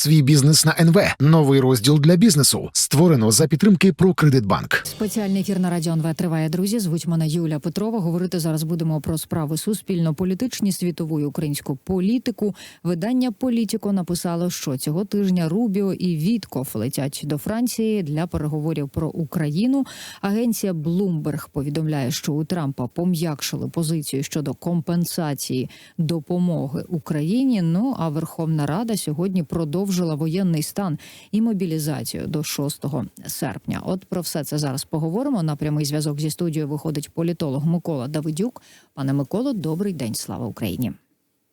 свій бізнес на НВ. Новий розділ для бізнесу створено за підтримки «Прокредитбанк». Спеціальний ефір на радіо НВ триває. Друзі, звуть мене Юля Петрова. Говорити зараз будемо про справи суспільно-політичні, світову і українську політику. Видання Політіко написало, що цього тижня Рубіо і Вітков летять до Франції для переговорів про Україну. Агенція Bloomberg повідомляє, що у Трампа пом'якшили позицію щодо компенсації допомоги Україні. Ну а Верховна Рада сьогодні продовжила воєнний стан і мобілізацію до 6 серпня. От про все це зараз поговоримо. На прямий зв'язок зі студією виходить політолог Микола Давидюк. Пане Миколо, добрий день. Слава Україні.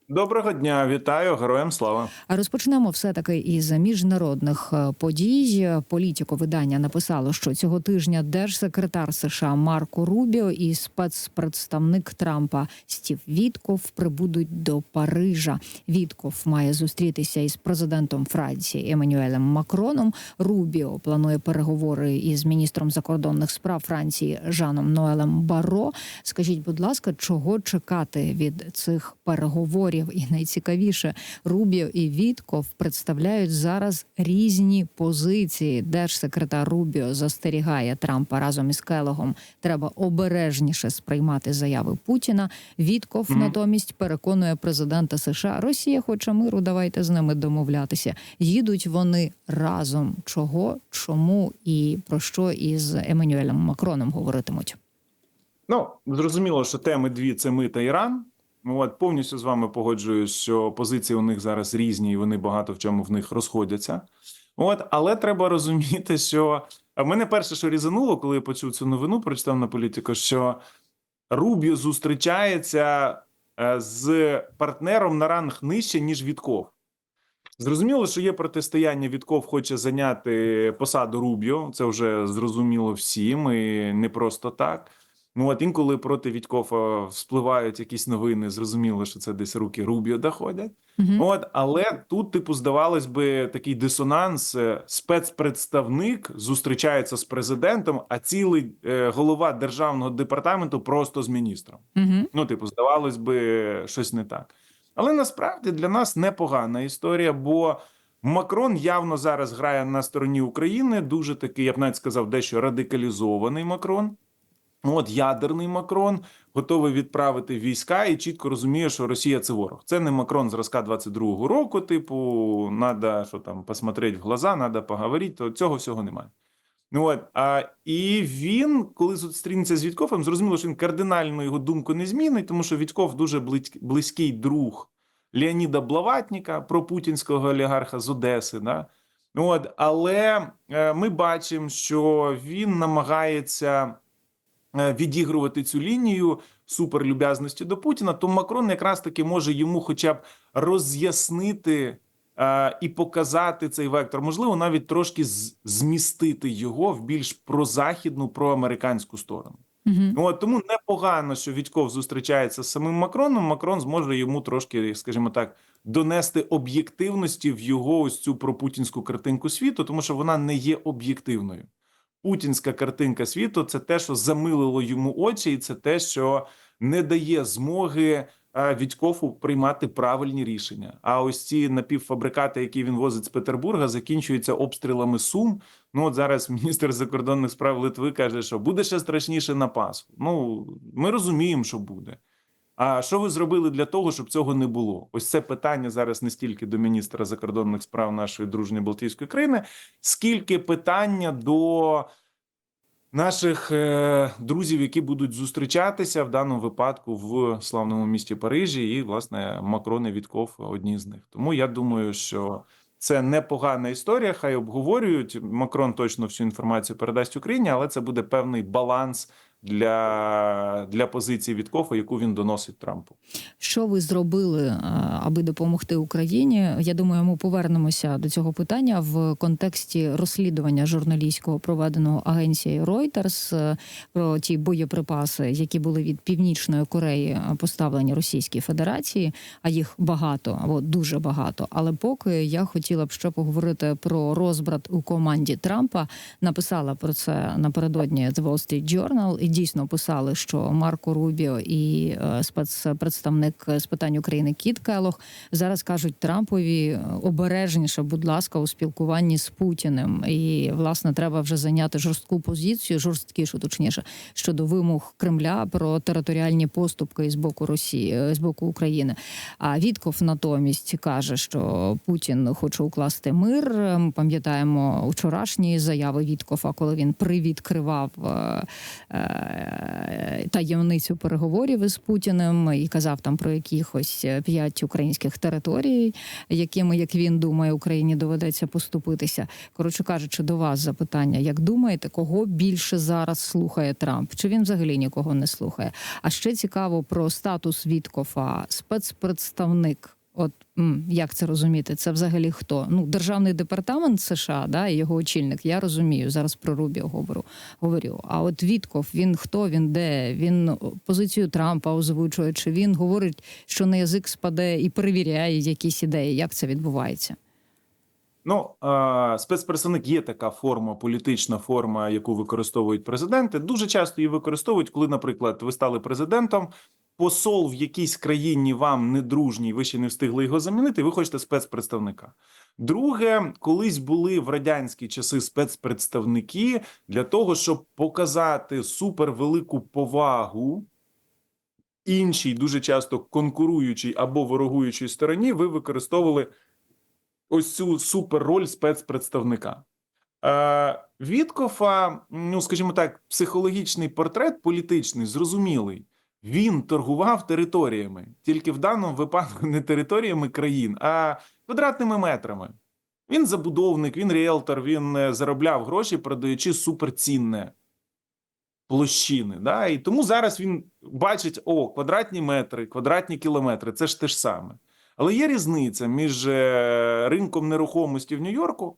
Доброго дня, вітаю, героям слава. А розпочнемо все таки із міжнародних е, подій. Політіко видання написало, що цього тижня держсекретар США Марко Рубіо і спецпредставник Трампа Стів Вітков прибудуть до Парижа. Вітков має зустрітися із президентом Франції Еммануелем Макроном. Рубіо планує переговори із міністром закордонних справ Франції Жаном Ноелем Баро. Скажіть, будь ласка, чого чекати від цих переговорів? І найцікавіше, Рубіо і Вітков представляють зараз різні позиції. Держсекретар Рубіо застерігає Трампа разом із Келогом. Треба обережніше сприймати заяви Путіна. Вітков Мгм. натомість переконує президента США. Росія хоче миру. Давайте з ними домовлятися. Їдуть вони разом. Чого, чому і про що із Еммануелем Макроном говоритимуть? Ну зрозуміло, що теми дві це ми та Іран. Ну, От повністю з вами погоджуюсь, що позиції у них зараз різні, і вони багато в чому в них розходяться. От, але треба розуміти, що а мене перше, що різануло, коли я почув цю новину, прочитав на політику, що Рубіо зустрічається е, з партнером на ранг нижче, ніж Вітков. Зрозуміло, що є протистояння. Вітков хоче зайняти посаду Рубіо. Це вже зрозуміло всім, і не просто так. Ну от інколи проти Вітькова вспливають якісь новини. Зрозуміло, що це десь руки Рубіо доходять. Мгм. От, але тут, типу, здавалось би, такий дисонанс. е, Спецпредставник зустрічається з президентом, а цілий е, голова державного департаменту просто з міністром. Мгм. Ну, типу, здавалось би, щось не так. Але насправді для нас непогана історія, бо Макрон явно зараз грає на стороні України. Дуже такий, я б навіть сказав, дещо радикалізований Макрон. Ну, От ядерний Макрон готовий відправити війська і чітко розуміє, що Росія це ворог. Це не Макрон зразка 22-го року. Типу, надо що там посмотреть в глаза, надо поговорити. То цього всього немає. Ну от а і він, коли зустрінеться з Вітковим, зрозуміло, що він кардинально його думку не змінить, тому що Вітков дуже близь- близький друг Леоніда Блаватніка, пропутінського олігарха з Одеси. Да? Ну От, але е, ми бачимо, що він намагається відігрувати цю лінію суперлюб'язності до Путіна, то Макрон якраз таки може йому хоча б роз'яснити е, і показати цей вектор, можливо, навіть трошки змістити його в більш прозахідну, проамериканську сторону. Ну, от тому непогано, що Вітьков зустрічається з самим Макроном. Макрон зможе йому трошки, скажімо так, донести об'єктивності в його ось цю пропутінську картинку світу, тому що вона не є об'єктивною. Путінська картинка світу це те, що замилило йому очі, і це те, що не дає змоги е, Вітькову приймати правильні рішення. А ось ці напівфабрикати, які він возить з Петербурга, закінчуються обстрілами Сум. Ну от зараз міністр закордонних справ Литви каже, що буде ще страшніше на Пасху. Ну ми розуміємо, що буде. А що ви зробили для того, щоб цього не було? Ось це питання зараз не стільки до міністра закордонних справ нашої дружньої Балтійської країни, скільки питання до наших е, друзів, які будуть зустрічатися в даному випадку в славному місті Парижі, і власне Макрон і Вітков одні з них. Тому я думаю, що це непогана історія. Хай обговорюють. Макрон точно всю інформацію передасть Україні, але це буде певний баланс для, для позиції Віткофа, яку він доносить Трампу. Що ви зробили, е, аби допомогти Україні? Я думаю, ми повернемося до цього питання в контексті розслідування журналістського проведеного агенцією Reuters е, про ті боєприпаси, які були від північної Кореї е, поставлені Російській Федерації. А їх багато або дуже багато. Але поки я хотіла б ще поговорити про розбрат у команді Трампа. Написала про це напередодні The Wall Street Journal. І дійсно писали, що Марко Рубіо і е, спецпредставник з питань України Кіт Келох зараз кажуть Трампові е, обережніше, будь ласка, у спілкуванні з Путіним. І власне треба вже зайняти жорстку позицію, жорсткішу, точніше, щодо вимог Кремля про територіальні поступки з боку Росії е, з боку України. А Вітков натомість каже, що Путін хоче укласти мир. Ми пам'ятаємо вчорашні заяви Віткофа, коли він привідкривав таємницю переговорів із Путіним і казав там про якихось п'ять українських територій, якими, як він думає, Україні доведеться поступитися. Коротше кажучи, до вас запитання: як думаєте, кого більше зараз слухає Трамп? Чи він взагалі нікого не слухає? А ще цікаво про статус Віткофа, спецпредставник. От як це розуміти? Це взагалі хто? Ну, державний департамент США, да, і його очільник. Я розумію. Зараз про Рубіо говорю. говорю. А от Вітков, він хто? Він де? Він позицію Трампа озвучує. Чи він говорить, що на язик спаде і перевіряє якісь ідеї? Як це відбувається? Ну, спецпредставник є така форма, політична форма, яку використовують президенти. Дуже часто її використовують, коли, наприклад, ви стали президентом. Посол в якійсь країні вам не дружній, ви ще не встигли його замінити. Ви хочете спецпредставника. Друге, колись були в радянські часи спецпредставники для того, щоб показати супервелику повагу іншій, дуже часто конкуруючій або ворогуючій стороні. Ви використовували ось цю суперроль спецпредставника. Е, Віткофа, ну скажімо так, психологічний портрет політичний, зрозумілий. Він торгував територіями, тільки в даному випадку не територіями країн, а квадратними метрами. Він забудовник, він ріелтор, він е, заробляв гроші, продаючи суперцінне площини. Да? І тому зараз він бачить: о, квадратні метри, квадратні кілометри це ж те ж саме. Але є різниця між е, ринком нерухомості в Нью-Йорку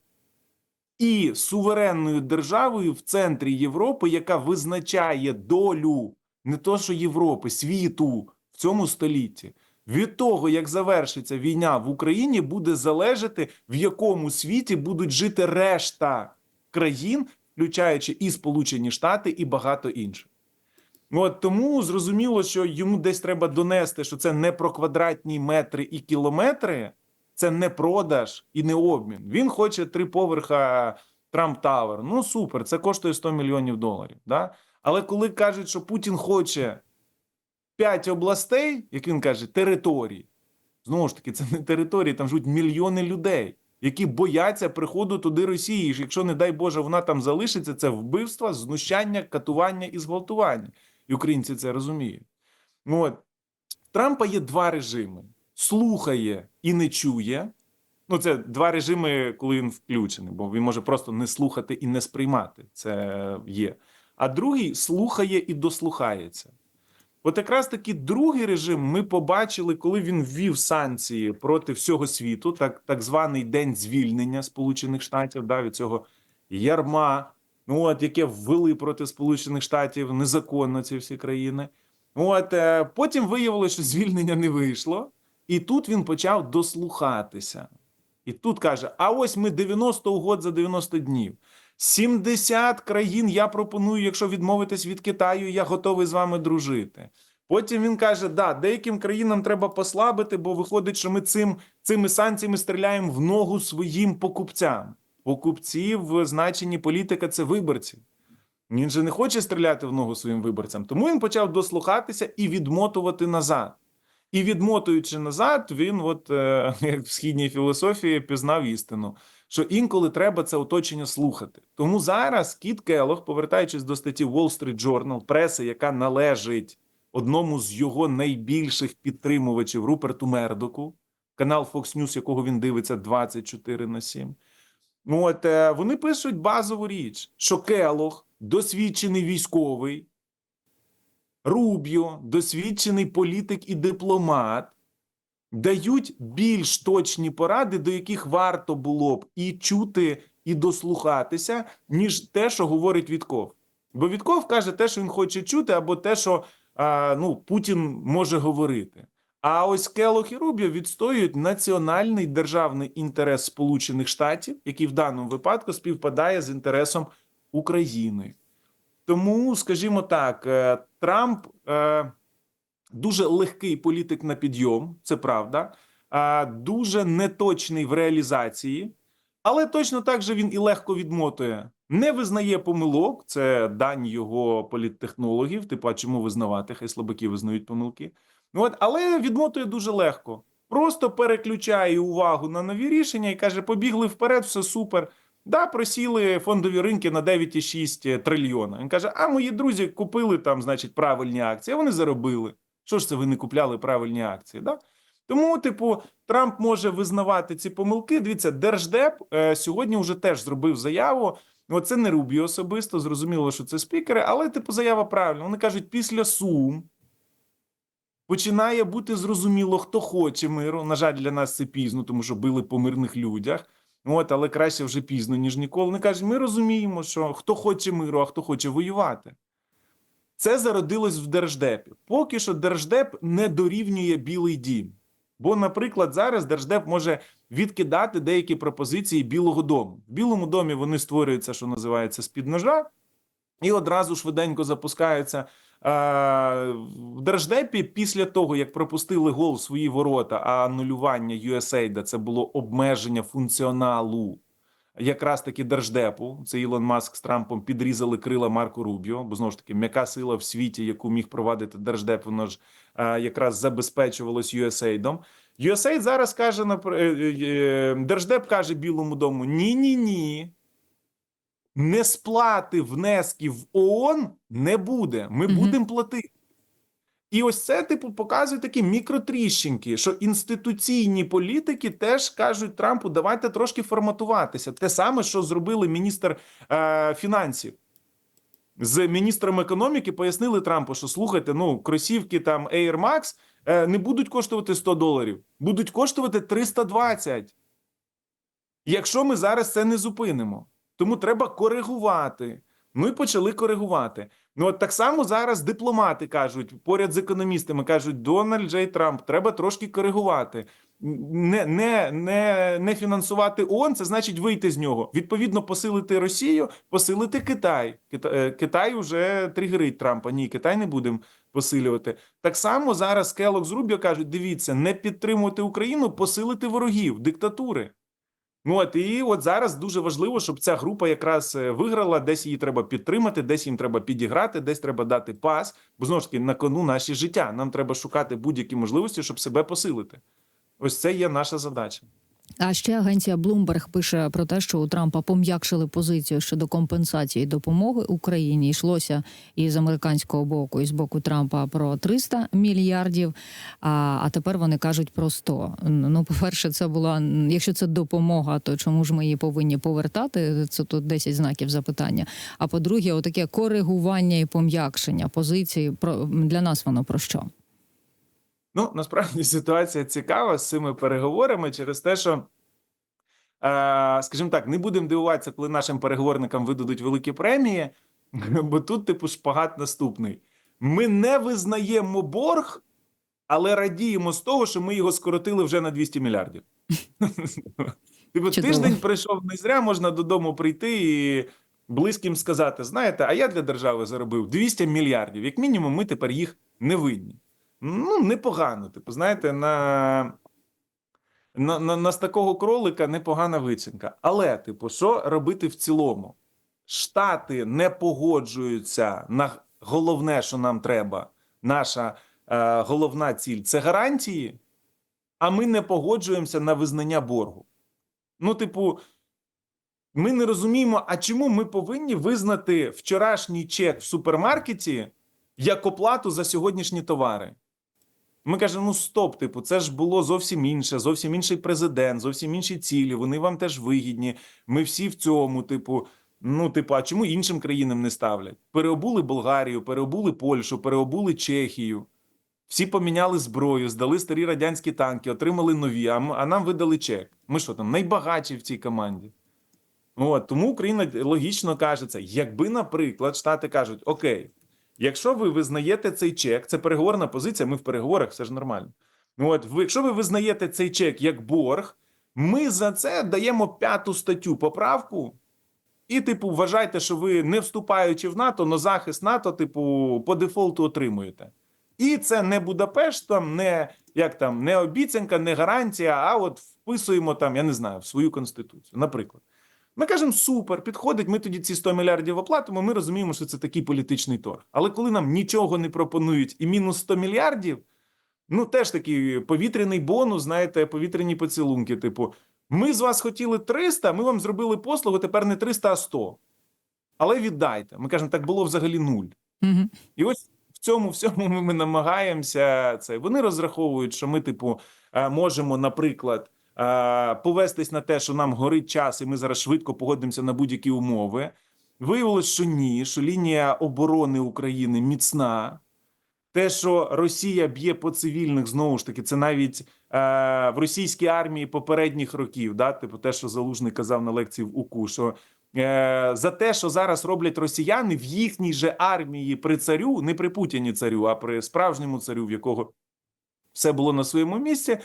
і суверенною державою в центрі Європи, яка визначає долю не то, що Європи, світу в цьому столітті. Від того, як завершиться війна в Україні, буде залежати, в якому світі будуть жити решта країн, включаючи і Сполучені Штати, і багато інших. От тому зрозуміло, що йому десь треба донести, що це не про квадратні метри і кілометри, це не продаж і не обмін. Він хоче три поверха Трамп Тавер. Ну супер, це коштує 100 мільйонів доларів. Да? Але коли кажуть, що Путін хоче 5 областей, як він каже, територій, знову ж таки, це не території, там живуть мільйони людей, які бояться приходу туди Росії. Якщо, не дай Боже, вона там залишиться, це вбивство, знущання, катування і зґвалтування. І українці це розуміють. Ну, От. Трампа є два режими: слухає і не чує. Ну, це два режими, коли він включений, бо він може просто не слухати і не сприймати. Це є. А другий слухає і дослухається. От якраз таки другий режим ми побачили, коли він ввів санкції проти всього світу, так, так званий день звільнення Сполучених Штатів, да, від цього ярма, ну от яке ввели проти Сполучених Штатів незаконно ці всі країни. От е, потім виявилося, що звільнення не вийшло, і тут він почав дослухатися. І тут каже: а ось ми 90 угод за 90 днів. 70 країн я пропоную, якщо відмовитись від Китаю, я готовий з вами дружити. Потім він каже: да, деяким країнам треба послабити, бо виходить, що ми цим, цими санкціями стріляємо в ногу своїм покупцям. Покупці в значенні політика це виборці. Він же не хоче стріляти в ногу своїм виборцям. Тому він почав дослухатися і відмотувати назад. І відмотуючи назад, він, от е, як в східній філософії, пізнав істину, що інколи треба це оточення слухати. Тому зараз Кіт Келох, повертаючись до статті Wall Street Journal, преси, яка належить одному з його найбільших підтримувачів Руперту Мердоку, канал Fox News, якого він дивиться 24 на 7. От е, вони пишуть базову річ, що Келох, досвідчений військовий, Рубіо, досвідчений політик і дипломат, дають більш точні поради, до яких варто було б і чути, і дослухатися, ніж те, що говорить Вітков. Бо Вітков каже те, що він хоче чути, або те, що а, ну, Путін може говорити. А ось Келох і Рубіо відстоюють національний державний інтерес Сполучених Штатів, який в даному випадку співпадає з інтересом України. Тому, скажімо так, е, Трамп е, дуже легкий політик на підйом, це правда, дуже неточний в реалізації, але точно так же він і легко відмотує. Не визнає помилок, це дань його політтехнологів. Типу, а чому визнавати? Хай слабаки визнають помилки. Ну, От, але відмотує дуже легко. Просто переключає увагу на нові рішення і каже: побігли вперед, все супер. Да, просіли фондові ринки на 9,6 трильйона. Він каже: А мої друзі купили там, значить, правильні акції, вони заробили. Що ж це ви не купляли правильні акції? Да? Тому, типу, Трамп може визнавати ці помилки. Дивіться, Держдеп е, сьогодні вже теж зробив заяву. Ну, це не Рубі особисто, зрозуміло, що це спікери, але типу заява правильна. Вони кажуть, після Сум починає бути зрозуміло, хто хоче миру. На жаль, для нас це пізно, тому що били по мирних людях. От, але краще вже пізно, ніж ніколи. Вони кажуть, ми розуміємо, що хто хоче миру, а хто хоче воювати. Це зародилось в Держдепі. Поки що Держдеп не дорівнює Білий дім. Бо, наприклад, зараз Держдеп може відкидати деякі пропозиції Білого дому. В Білому домі вони створюються, що називається, з-під ножа, і одразу швиденько запускаються. В Держдепі після того, як пропустили гол в свої ворота, а анулювання USAID – це було обмеження функціоналу якраз таки Держдепу. Це Ілон Маск з Трампом підрізали крила Марко Рубіо, бо знову ж таки м'яка сила в світі, яку міг провадити Держдеп, воно ж а, якраз забезпечувалось USAID. USAID зараз каже напр- е, е, е, Держдеп каже Білому дому: ні, ні, ні. Не сплати внесків в ООН не буде. Ми Мгм. будемо платити. І ось це, типу, показує такі мікротріщинки, що інституційні політики теж кажуть Трампу, давайте трошки форматуватися. Те саме, що зробили міністр е, фінансів. З міністром економіки пояснили Трампу, що слухайте, ну, кросівки там Air Max е, не будуть коштувати 100 доларів, будуть коштувати 320. Якщо ми зараз це не зупинимо, тому треба коригувати. Ну і почали коригувати. Ну от так само зараз дипломати кажуть поряд з економістами кажуть: Дональд Джей Трамп, треба трошки коригувати. Не, не, не, не фінансувати ООН, це значить вийти з нього. Відповідно, посилити Росію, посилити Китай. Китай, е, Китай вже тригерить Трампа. Ні, Китай не будемо посилювати. Так само зараз Келок з Рубіо кажуть: дивіться, не підтримувати Україну, посилити ворогів, диктатури. Ну от і от зараз дуже важливо, щоб ця група якраз е, виграла, десь її треба підтримати, десь їм треба підіграти, десь треба дати пас. Бо знову ж таки на кону наші життя. Нам треба шукати будь-які можливості, щоб себе посилити. Ось це є наша задача. А ще агенція Bloomberg пише про те, що у Трампа пом'якшили позицію щодо компенсації допомоги Україні. Йшлося і з американського боку, і з боку Трампа про 300 мільярдів. А, а тепер вони кажуть про 100. Ну, по-перше, це була якщо це допомога, то чому ж ми її повинні повертати? Це тут 10 знаків запитання. А по-друге, отаке коригування і пом'якшення позиції про для нас воно про що? Ну насправді ситуація цікава з цими переговорами через те, що. Е, скажімо так, не будемо дивуватися, коли нашим переговорникам видадуть великі премії, бо тут, типу, шпагат наступний. Ми не визнаємо борг, але радіємо з того, що ми його скоротили вже на 200 мільярдів. Типу, тиждень прийшов не зря, можна додому прийти і близьким сказати: знаєте, а я для держави заробив 200 мільярдів. Як мінімум, ми тепер їх не винні. Ну, непогано. Типу, знаєте, на, на, на, на з такого кролика непогана вичинка. Але, типу, що робити в цілому? Штати не погоджуються на головне, що нам треба. Наша е, головна ціль це гарантії, а ми не погоджуємося на визнання боргу. Ну, типу, ми не розуміємо, а чому ми повинні визнати вчорашній чек в супермаркеті як оплату за сьогоднішні товари. Ми кажемо: ну стоп, типу, це ж було зовсім інше, зовсім інший президент, зовсім інші цілі. Вони вам теж вигідні. Ми всі в цьому, типу. Ну, типу, а чому іншим країнам не ставлять? Переобули Болгарію, переобули Польщу, переобули Чехію. Всі поміняли зброю, здали старі радянські танки, отримали нові, а, а нам видали чек. Ми що там, найбагатші в цій команді? От, тому Україна логічно каже це. Якби, наприклад, Штати кажуть: Окей, якщо ви визнаєте цей чек, це переговорна позиція, ми в переговорах, все ж нормально. От, ви, якщо ви визнаєте цей чек як борг, ми за це даємо п'яту статтю поправку І, типу, вважайте, що ви не вступаючи в НАТО, но захист НАТО, типу, по дефолту отримуєте. І це не Будапешт, там не як там не обіцянка, не гарантія, а от вписуємо там, я не знаю, в свою конституцію. Наприклад, ми кажемо супер, підходить. Ми тоді ці 100 мільярдів оплатимо. Ми розуміємо, що це такий політичний торг. Але коли нам нічого не пропонують і мінус 100 мільярдів, ну теж такий повітряний бонус, знаєте, повітряні поцілунки. Типу, ми з вас хотіли 300, ми вам зробили послугу, тепер не 300, а 100. Але віддайте. Ми кажемо, так було взагалі нуль. Угу. І ось в цьому всьому ми, намагаємося це. Вони розраховують, що ми, типу, е, можемо, наприклад, повестись на те, що нам горить час, і ми зараз швидко погодимося на будь-які умови. Виявилось, що ні, що лінія оборони України міцна. Те, що Росія б'є по цивільних, знову ж таки, це навіть е, в російській армії попередніх років, да, типу те, що Залужний казав на лекції в УКУ, що е, за те, що зараз роблять росіяни в їхній же армії при царю, не при Путіні царю, а при справжньому царю, в якого все було на своєму місці,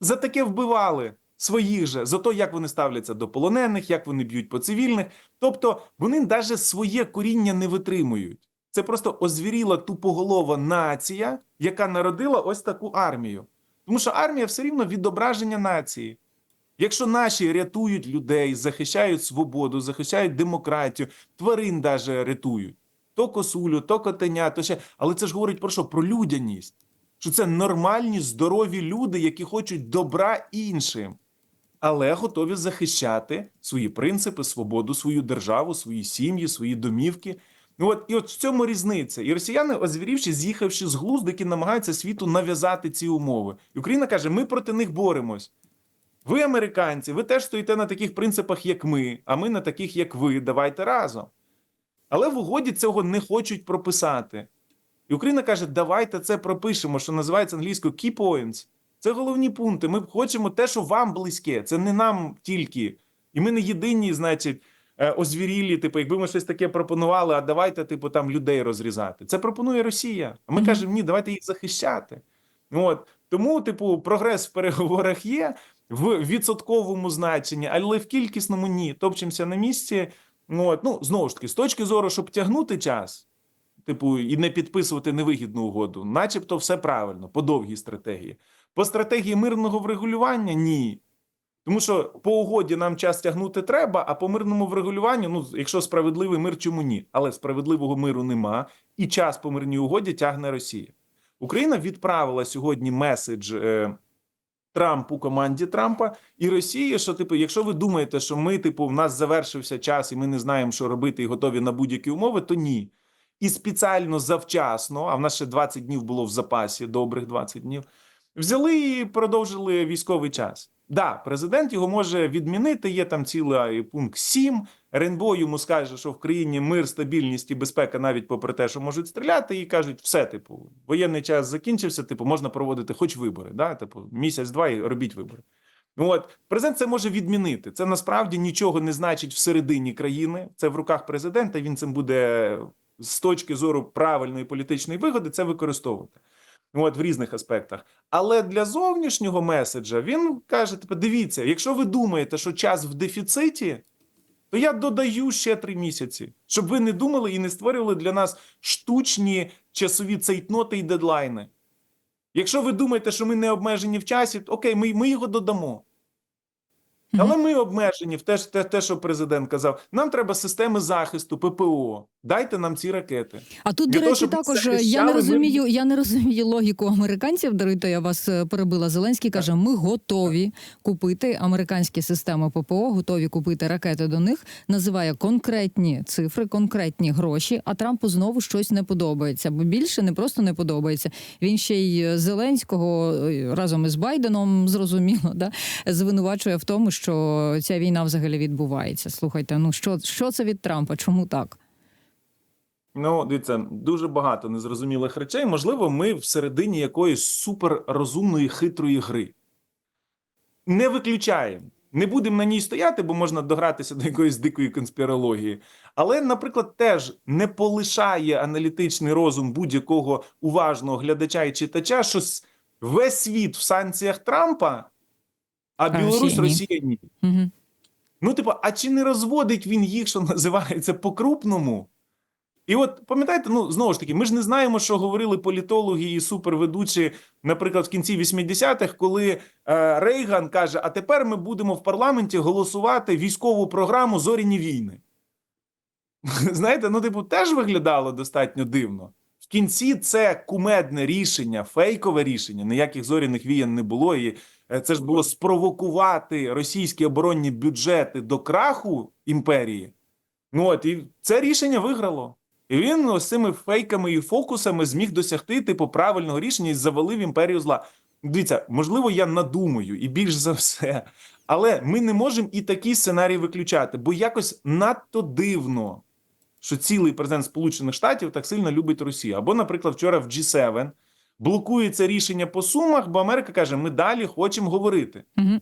за таке вбивали своїх же, за те, як вони ставляться до полонених, як вони б'ють по цивільних. Тобто вони навіть своє коріння не витримують. Це просто озвіріла тупоголова нація, яка народила ось таку армію. Тому що армія все рівно відображення нації. Якщо наші рятують людей, захищають свободу, захищають демократію, тварин даже рятують, то косулю, то котеня, то ще. Але це ж говорить про що? Про людяність. Що це нормальні, здорові люди, які хочуть добра іншим, але готові захищати свої принципи, свободу, свою державу, свої сім'ї, свої домівки. Ну от і от в цьому різниця. І росіяни, озвірівши, з'їхавши з глузду, намагаються світу нав'язати ці умови. І Україна каже: ми проти них боремось. Ви, американці, ви теж стоїте на таких принципах, як ми, а ми на таких, як ви. Давайте разом. Але в угоді цього не хочуть прописати. І Україна каже: давайте це пропишемо, що називається англійською key points. Це головні пункти. Ми хочемо те, що вам близьке. Це не нам тільки. І ми не єдині, значить, е, озвірілі. Типу, якби ми щось таке пропонували, а давайте, типу, там людей розрізати. Це пропонує Росія. А ми Мгм. кажемо, ні, давайте їх захищати. От тому, типу, прогрес в переговорах є в відсотковому значенні, але в кількісному ні. Топчемося на місці. От, ну знову ж таки, з точки зору, щоб тягнути час, типу, і не підписувати невигідну угоду, начебто, все правильно по довгій стратегії. По стратегії мирного врегулювання ні. Тому що по угоді нам час тягнути треба, а по мирному врегулюванню, ну якщо справедливий мир, чому ні? Але справедливого миру нема, і час по мирній угоді тягне Росія. Україна відправила сьогодні меседж е, Трампу команді Трампа і Росії, що типу, якщо ви думаєте, що ми, типу, в нас завершився час, і ми не знаємо, що робити, і готові на будь-які умови, то ні. І спеціально завчасно, а в нас ще 20 днів було в запасі, добрих 20 днів, взяли і продовжили військовий час. Да, президент його може відмінити. Є там цілий пункт 7. РНБО йому скаже, що в країні мир, стабільність і безпека, навіть попри те, що можуть стріляти, і кажуть, все, типу, воєнний час закінчився, типу, можна проводити хоч вибори. Да? Типу, місяць-два і робіть вибори. От президент це може відмінити. Це насправді нічого не значить всередині країни. Це в руках президента. Він цим буде з точки зору правильної політичної вигоди це використовувати. От в різних аспектах. Але для зовнішнього меседжа він каже: типу, дивіться, якщо ви думаєте, що час в дефіциті, то я додаю ще три місяці, щоб ви не думали і не створювали для нас штучні часові цейтноти і дедлайни. Якщо ви думаєте, що ми не обмежені в часі, окей, ми, ми його додамо. Але ми обмежені в те, те, те, що президент казав. Нам треба системи захисту, ППО. Дайте нам ці ракети. А тут, Для до речі, щоб також е, я не ми- розумію. Я не розумію логіку американців. Даруйте, я вас е, перебила. Зеленський каже: ми готові купити американські системи ППО, готові купити ракети до них. Називає конкретні цифри, конкретні гроші. А Трампу знову щось не подобається, бо більше не просто не подобається. Він ще й е, Зеленського разом із Байденом зрозуміло, да звинувачує в тому, що ця війна взагалі відбувається. Слухайте, ну що, що це від Трампа? Чому так? Ну, дивіться, дуже багато незрозумілих речей. Можливо, ми всередині якоїсь суперрозумної хитрої гри. Не виключаємо. Не будемо на ній стояти, бо можна догратися до якоїсь дикої конспірології. Але, наприклад, теж не полишає аналітичний розум будь-якого уважного глядача і читача, що весь світ в санкціях Трампа, а Білорусь, Росія ні. Росія ні. Угу. Ну, типу, а чи не розводить він їх, що називається, по-крупному? І от пам'ятаєте, ну знову ж таки, ми ж не знаємо, що говорили політологи і суперведучі, наприклад, в кінці 80-х, коли е, Рейган каже: А тепер ми будемо в парламенті голосувати військову програму Зоряні війни. Знаєте, ну, типу, теж виглядало достатньо дивно. В кінці це кумедне рішення, фейкове рішення, ніяких зоряних віян не було. І це ж було спровокувати російські оборонні бюджети до краху імперії. Ну от і це рішення виграло. І він ось цими фейками і фокусами зміг досягти типу правильного рішення і завалив імперію зла. Дивіться, можливо, я надумаю і більш за все, але ми не можемо і такий сценарій виключати, бо якось надто дивно, що цілий президент Сполучених Штатів так сильно любить Росію. Або, наприклад, вчора в G7 блокується рішення по сумах, бо Америка каже: ми далі хочемо говорити. Угу.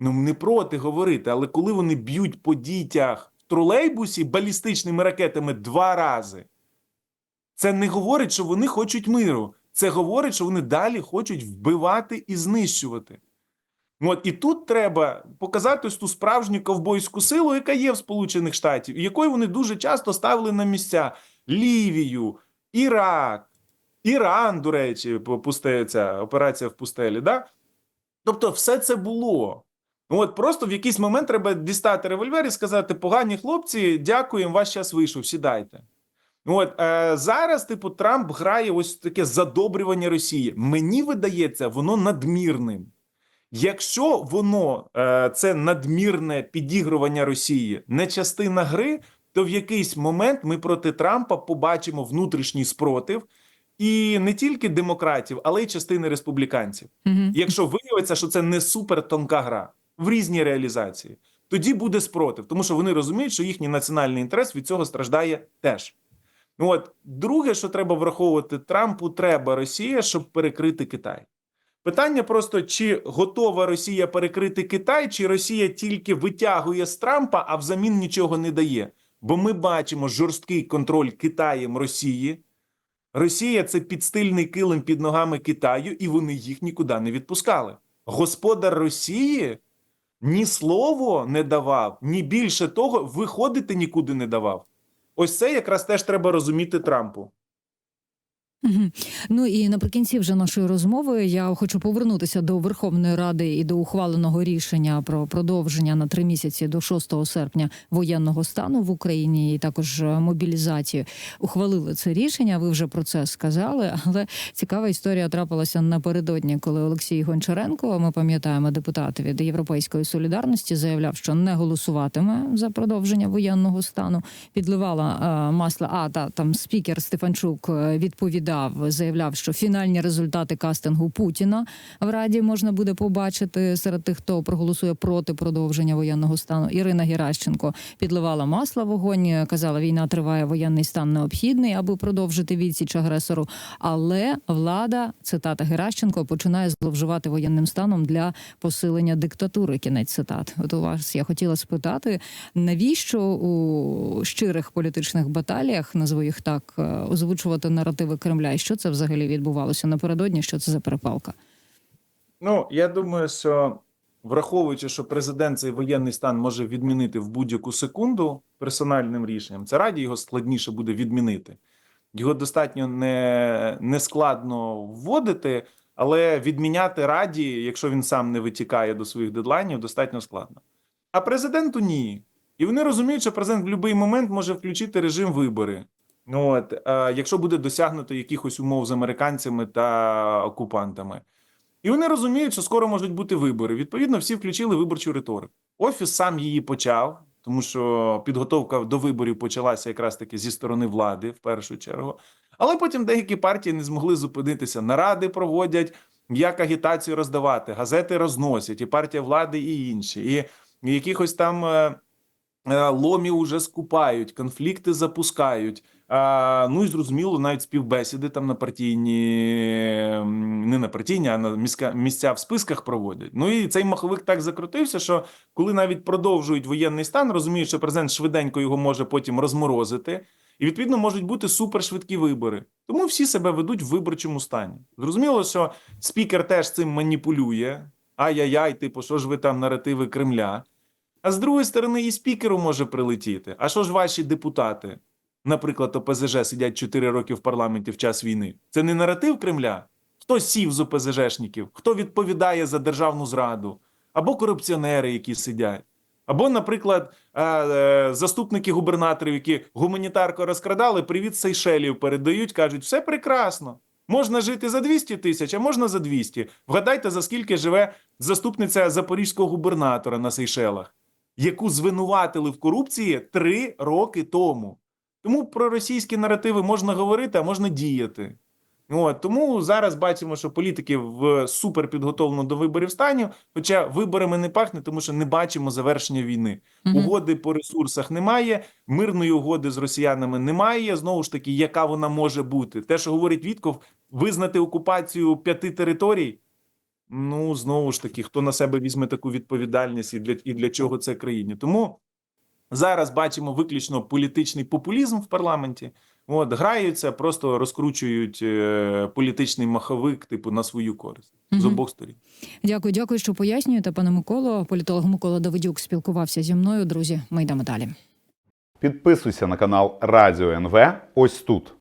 Ну, не проти говорити, але коли вони б'ють по дітях в тролейбусі балістичними ракетами два рази, це не говорить, що вони хочуть миру. Це говорить, що вони далі хочуть вбивати і знищувати. От і тут треба показати ось ту справжню ковбойську силу, яка є в Сполучених Штатів, і якою вони дуже часто ставили на місця Лівію, Ірак, Іран, до речі, пусте, ця операція в пустелі. Да? Тобто, все це було. Ну, От просто в якийсь момент треба дістати револьвер і сказати: погані хлопці, дякуємо, ваш час вийшов, сідайте. От е, зараз, типу, Трамп грає ось таке задобрювання Росії. Мені видається, воно надмірним. Якщо воно е, це надмірне підігрування Росії не частина гри, то в якийсь момент ми проти Трампа побачимо внутрішній спротив і не тільки демократів, але й частини республіканців. Угу. Якщо виявиться, що це не супер тонка гра в різній реалізації, тоді буде спротив, тому що вони розуміють, що їхній національний інтерес від цього страждає теж. Ну от друге, що треба враховувати Трампу, треба Росія, щоб перекрити Китай. Питання просто: чи готова Росія перекрити Китай, чи Росія тільки витягує з Трампа, а взамін нічого не дає. Бо ми бачимо жорсткий контроль Китаєм Росії. Росія це підстильний килим під ногами Китаю, і вони їх нікуди не відпускали. Господар Росії ні слово не давав, ні більше того, виходити нікуди не давав. Ось це якраз теж треба розуміти Трампу. Мгм. Ну і наприкінці вже нашої розмови я хочу повернутися до Верховної Ради і до ухваленого рішення про продовження на три місяці до 6 серпня воєнного стану в Україні і також е, мобілізацію. Ухвалили це рішення. Ви вже про це сказали. Але цікава історія трапилася напередодні, коли Олексій Гончаренко, ми пам'ятаємо, депутат від Європейської солідарності, заявляв, що не голосуватиме за продовження воєнного стану. Підливала е, масло. А та там спікер Стефанчук е, відповідав, заявляв, що фінальні результати кастингу Путіна в Раді можна буде побачити серед тих, хто проголосує проти продовження воєнного стану. Ірина Геращенко підливала масло вогонь, казала, війна триває, воєнний стан необхідний, аби продовжити відсіч агресору. Але влада, цитата Геращенко, починає зловживати воєнним станом для посилення диктатури. Кінець цитат. От у вас я хотіла спитати, навіщо у щирих політичних баталіях, назву їх так, е, озвучувати наративи Кремля? І що це взагалі відбувалося напередодні? Що це за перепалка? Ну, я думаю, що враховуючи, що президент цей воєнний стан може відмінити в будь-яку секунду персональним рішенням, це раді його складніше буде відмінити. Його достатньо не, не складно вводити, але відміняти раді, якщо він сам не витікає до своїх дедлайнів, достатньо складно. А президенту ні. І вони розуміють, що президент в будь-який момент може включити режим вибори. Ну от, е, якщо буде досягнуто якихось умов з американцями та окупантами. І вони розуміють, що скоро можуть бути вибори. Відповідно, всі включили виборчу риторику. Офіс сам її почав, тому що підготовка до виборів почалася якраз таки зі сторони влади, в першу чергу. Але потім деякі партії не змогли зупинитися. Наради проводять, як агітацію роздавати, газети розносять, і партія влади, і інші. І, якихось там е, е, ломів уже скупають, конфлікти запускають. Ну і зрозуміло, навіть співбесіди там на партійні, не на партійні, а на міська, місця в списках проводять. Ну і цей маховик так закрутився, що коли навіть продовжують воєнний стан, розуміють, що президент швиденько його може потім розморозити, і відповідно можуть бути супершвидкі вибори. Тому всі себе ведуть в виборчому стані. Зрозуміло, що спікер теж цим маніпулює. Ай-яй-яй, типу, що ж ви там наративи Кремля. А з другої сторони, і спікеру може прилетіти. А що ж ваші депутати, наприклад, ОПЗЖ сидять 4 роки в парламенті в час війни? Це не наратив Кремля? Хто сів з ОПЗЖшників? Хто відповідає за державну зраду? Або корупціонери, які сидять? Або, наприклад, е, е, заступники губернаторів, які гуманітарку розкрадали, привіт Сейшелів передають, кажуть, все прекрасно. Можна жити за 200 тисяч, а можна за 200. Вгадайте, за скільки живе заступниця запорізького губернатора на Сейшелах, яку звинуватили в корупції три роки тому. Тому про російські наративи можна говорити, а можна діяти. От, тому зараз бачимо, що політики в суперпідготовлено до виборів стані, хоча виборами не пахне, тому що не бачимо завершення війни. Мгм. Угоди по ресурсах немає, мирної угоди з росіянами немає. Знову ж таки, яка вона може бути? Те, що говорить Вітков, визнати окупацію п'яти територій. Ну знову ж таки, хто на себе візьме таку відповідальність і для, і для чого це країні? Тому зараз бачимо виключно політичний популізм в парламенті. От граються, просто розкручують е, політичний маховик, типу на свою користь з обох сторін. Дякую, дякую, що пояснюєте, пане Миколо. Політолог Микола Давидюк спілкувався зі мною. Друзі, ми йдемо далі. Підписуйся на канал Радіо НВ ось тут.